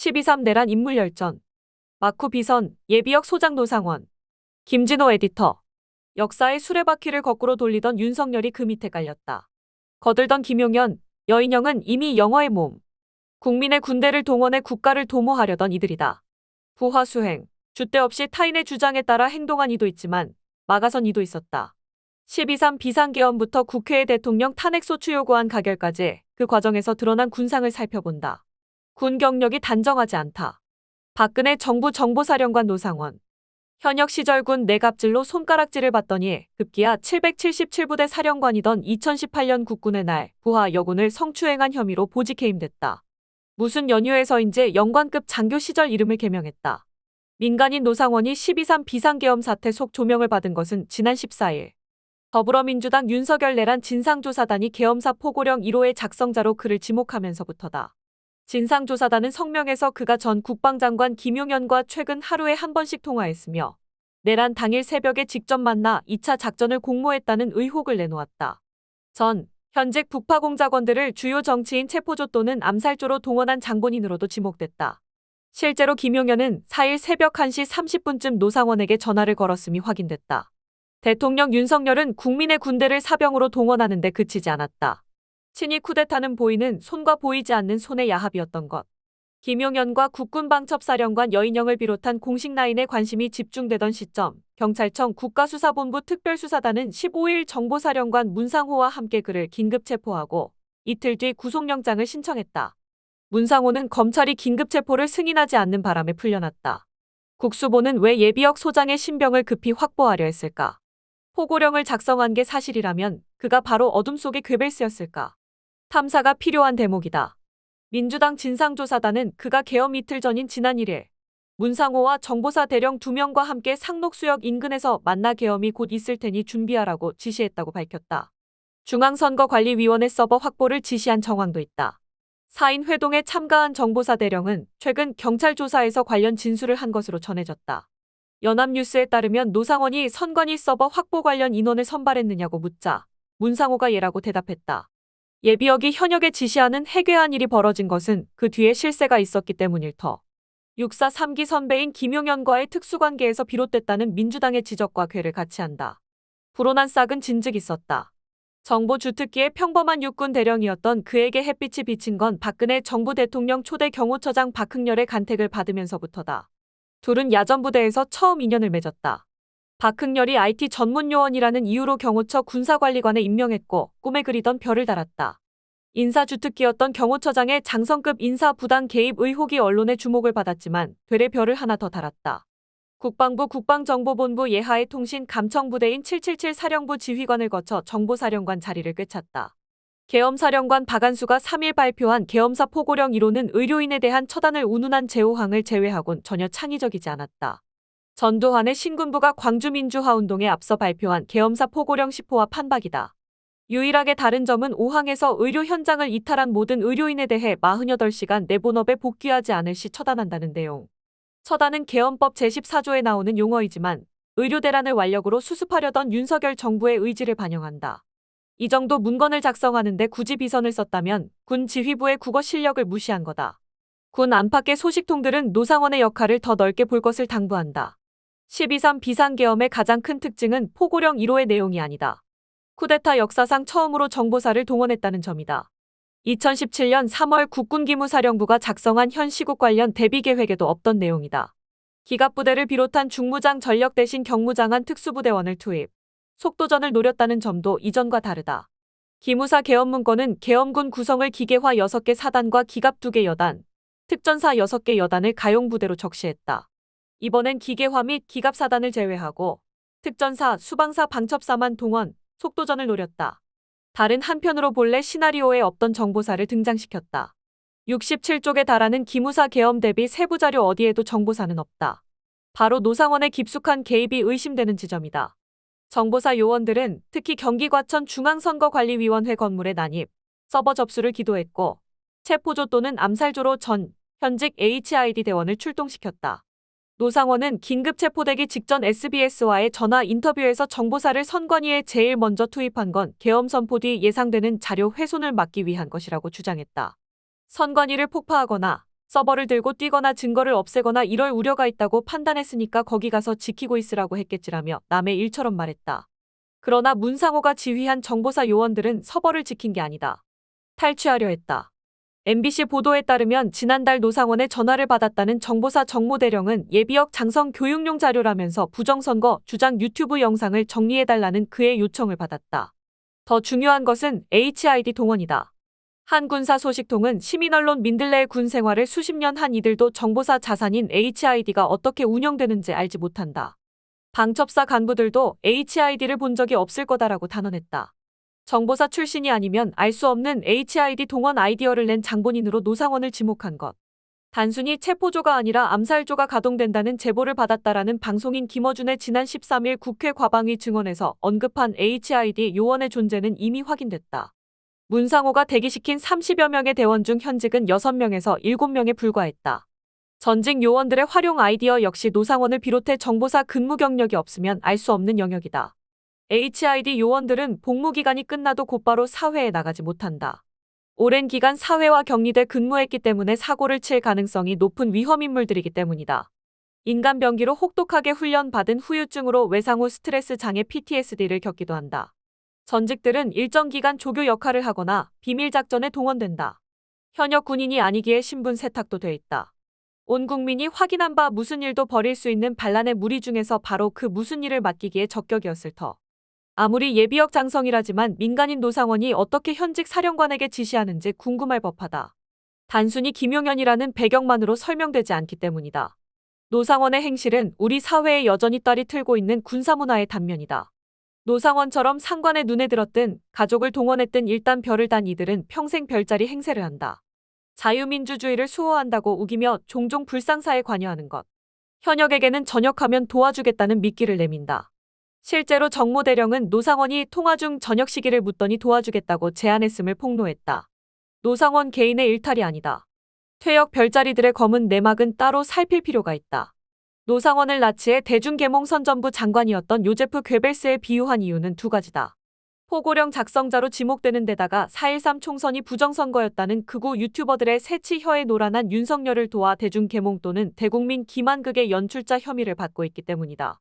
12.3 내란 인물 열전. 마쿠 비선, 예비역 소장 노상원. 김진호 에디터. 역사의 수레바퀴를 거꾸로 돌리던 윤석열이 그 밑에 깔렸다. 거들던 김용현, 여인영은 이미 영어의 몸. 국민의 군대를 동원해 국가를 도모하려던 이들이다. 부하 수행, 주대 없이 타인의 주장에 따라 행동한 이도 있지만 막아선 이도 있었다. 12.3 비상계엄부터 국회의 대통령 탄핵소추 요구안 가결까지 그 과정에서 드러난 군상을 살펴본다. 군 경력이 단정하지 않다. 박근혜 정부 정보사령관 노상원. 현역 시절 군 내갑질로 손가락질을 받더니 급기야 777부대 사령관이던 2018년 국군의 날 부하 여군을 성추행한 혐의로 보직 해 임됐다. 무슨 연유에서인지 영관급 장교 시절 이름을 개명했다. 민간인 노상원이 12.3 비상계엄 사태 속 조명을 받은 것은 지난 14일. 더불어민주당 윤석열 내란 진상조사단이 계엄사 포고령 1호의 작성자로 그를 지목하면서부터다. 진상조사단은 성명에서 그가 전 국방장관 김용현과 최근 하루에 한 번씩 통화했으며 내란 당일 새벽에 직접 만나 2차 작전을 공모했다는 의혹을 내놓았다. 전, 현직 북파 공작원들을 주요 정치인 체포조 또는 암살조로 동원한 장본인으로도 지목됐다. 실제로 김용현은 4일 새벽 1시 30분쯤 노상원에게 전화를 걸었음이 확인됐다. 대통령 윤석열은 국민의 군대를 사병으로 동원하는 데 그치지 않았다. 친위 쿠데타는 보이는 손과 보이지 않는 손의 야합이었던 것. 김용현과 국군방첩사령관 여인영을 비롯한 공식 라인에 관심이 집중되던 시점, 경찰청 국가수사본부 특별수사단은 15일 정보사령관 문상호와 함께 그를 긴급 체포하고 이틀 뒤 구속영장을 신청했다. 문상호는 검찰이 긴급 체포를 승인하지 않는 바람에 풀려났다. 국수보는 왜 예비역 소장의 신병을 급히 확보하려 했을까? 포고령을 작성한 게 사실이라면 그가 바로 어둠 속의 괴벨스였을까? 탐사가 필요한 대목이다. 민주당 진상조사단은 그가 계엄 이틀 전인 지난 1일 문상호와 정보사 대령 2명과 함께 상록수역 인근에서 만나 계엄이 곧 있을 테니 준비하라고 지시했다고 밝혔다. 중앙선거관리위원회 서버 확보를 지시한 정황도 있다. 4인 회동에 참가한 정보사 대령은 최근 경찰 조사에서 관련 진술을 한 것으로 전해졌다. 연합뉴스에 따르면 노상원이 선관위 서버 확보 관련 인원을 선발했느냐고 묻자 문상호가 예라고 대답했다. 예비역이 현역에 지시하는 해괴한 일이 벌어진 것은 그 뒤에 실세가 있었기 때문일 터. 6사 3기 선배인 김용현과의 특수관계에서 비롯됐다는 민주당의 지적과 괴를 같이 한다. 불온한 싹은 진즉 있었다. 정보 주특기의 평범한 육군 대령이었던 그에게 햇빛이 비친 건 박근혜 정부 대통령 초대 경호처장 박흥렬의 간택을 받으면서부터다. 둘은 야전부대에서 처음 인연을 맺었다. 박흥렬이 IT 전문 요원이라는 이유로 경호처 군사관리관에 임명했고 꿈에 그리던 별을 달았다. 인사주특기였던 경호처장의 장성급 인사 부당 개입 의혹이 언론의 주목을 받았지만 되레 별을 하나 더 달았다. 국방부 국방정보본부 예하의 통신 감청부대인 777 사령부 지휘관을 거쳐 정보사령관 자리를 꿰찼다. 계엄사령관 박안수가 3일 발표한 계엄사 포고령 1호는 의료인에 대한 처단을 운운한 제호항을 제외하곤 전혀 창의적이지 않았다. 전두환의 신군부가 광주민주화운동에 앞서 발표한 계엄사 포고령 10호와 판박이다. 유일하게 다른 점은 5항에서 의료 현장을 이탈한 모든 의료인에 대해 48시간 내본업에 복귀하지 않을 시 처단한다는 내용. 처단은 계엄법 제14조에 나오는 용어이지만 의료 대란을 완력으로 수습하려던 윤석열 정부의 의지를 반영한다. 이 정도 문건을 작성하는데 굳이 비선을 썼다면 군 지휘부의 국어 실력을 무시한 거다. 군 안팎의 소식통들은 노상원의 역할을 더 넓게 볼 것을 당부한다. 12.3 비상계엄의 가장 큰 특징은 포고령 1호의 내용이 아니다. 쿠데타 역사상 처음으로 정보사를 동원했다는 점이다. 2017년 3월 국군기무사령부가 작성한 현 시국 관련 대비계획에도 없던 내용이다. 기갑부대를 비롯한 중무장 전력 대신 경무장한 특수부대원을 투입. 속도전을 노렸다는 점도 이전과 다르다. 기무사 계엄 문건은 계엄군 구성을 기계화 6개 사단과 기갑 2개 여단, 특전사 6개 여단을 가용부대로 적시했다. 이번엔 기계화 및 기갑 사단을 제외하고 특전사, 수방사, 방첩사만 동원, 속도전을 노렸다. 다른 한편으로 본래 시나리오에 없던 정보사를 등장시켰다. 67쪽에 달하는 기무사 계엄 대비 세부 자료 어디에도 정보사는 없다. 바로 노상원의 깊숙한 개입이 의심되는 지점이다. 정보사 요원들은 특히 경기과천 중앙선거관리위원회 건물에 난입, 서버 접수를 기도했고 체포조 또는 암살조로 전 현직 HID 대원을 출동시켰다. 노상원은 긴급 체포되기 직전 SBS와의 전화 인터뷰에서 정보사를 선관위에 제일 먼저 투입한 건 계엄 선포 뒤 예상되는 자료 훼손을 막기 위한 것이라고 주장했다. 선관위를 폭파하거나 서버를 들고 뛰거나 증거를 없애거나 이럴 우려가 있다고 판단했으니까 거기 가서 지키고 있으라고 했겠지라며 남의 일처럼 말했다. 그러나 문상호가 지휘한 정보사 요원들은 서버를 지킨 게 아니다. 탈취하려 했다. MBC 보도에 따르면 지난달 노상원의 전화를 받았다는 정보사 정모대령은 예비역 장성 교육용 자료라면서 부정선거 주장 유튜브 영상을 정리해달라는 그의 요청을 받았다. 더 중요한 것은 HID 동원이다. 한 군사 소식통은 시민언론 민들레의 군 생활을 수십 년 한 이들도 정보사 자산인 HID가 어떻게 운영되는지 알지 못한다. 방첩사 간부들도 HID를 본 적이 없을 거다라고 단언했다. 정보사 출신이 아니면 알 수 없는 HID 동원 아이디어를 낸 장본인으로 노상원을 지목한 것. 단순히 체포조가 아니라 암살조가 가동된다는 제보를 받았다라는 방송인 김어준의 지난 13일 국회 과방위 증언에서 언급한 HID 요원의 존재는 이미 확인됐다. 문상호가 대기시킨 30여 명의 대원 중 현직은 6명에서 7명에 불과했다. 전직 요원들의 활용 아이디어 역시 노상원을 비롯해 정보사 근무 경력이 없으면 알 수 없는 영역이다. HID 요원들은 복무 기간이 끝나도 곧바로 사회에 나가지 못한다. 오랜 기간 사회와 격리돼 근무했기 때문에 사고를 칠 가능성이 높은 위험 인물들이기 때문이다. 인간 병기로 혹독하게 훈련받은 후유증으로 외상 후 스트레스 장애 PTSD를 겪기도 한다. 전직들은 일정 기간 조교 역할을 하거나 비밀 작전에 동원된다. 현역 군인이 아니기에 신분 세탁도 돼 있다. 온 국민이 확인한 바 무슨 일도 벌일 수 있는 반란의 무리 중에서 바로 그 무슨 일을 맡기기에 적격이었을 터. 아무리 예비역 장성이라지만 민간인 노상원이 어떻게 현직 사령관에게 지시하는지 궁금할 법하다. 단순히 김용현이라는 배경만으로 설명되지 않기 때문이다. 노상원의 행실은 우리 사회에 여전히 딸이 틀고 있는 군사문화의 단면이다. 노상원처럼 상관의 눈에 들었든 가족을 동원했든 일단 별을 단 이들은 평생 별자리 행세를 한다. 자유민주주의를 수호한다고 우기며 종종 불상사에 관여하는 것. 현역에게는 전역하면 도와주겠다는 미끼를 내민다. 실제로 정모 대령은 노상원이 통화 중 저녁 시기를 묻더니 도와주겠다고 제안했음을 폭로했다. 노상원 개인의 일탈이 아니다. 퇴역 별자리들의 검은 내막은 따로 살필 필요가 있다. 노상원을 나치해 대중계몽 선전부 장관이었던 요제프 괴벨스에 비유한 이유는 두 가지다. 포고령 작성자로 지목되는 데다가 4.13 총선이 부정선거였다는 극우 유튜버들의 새치혀에 노란한 윤석열을 도와 대중계몽 또는 대국민 기만극의 연출자 혐의를 받고 있기 때문이다.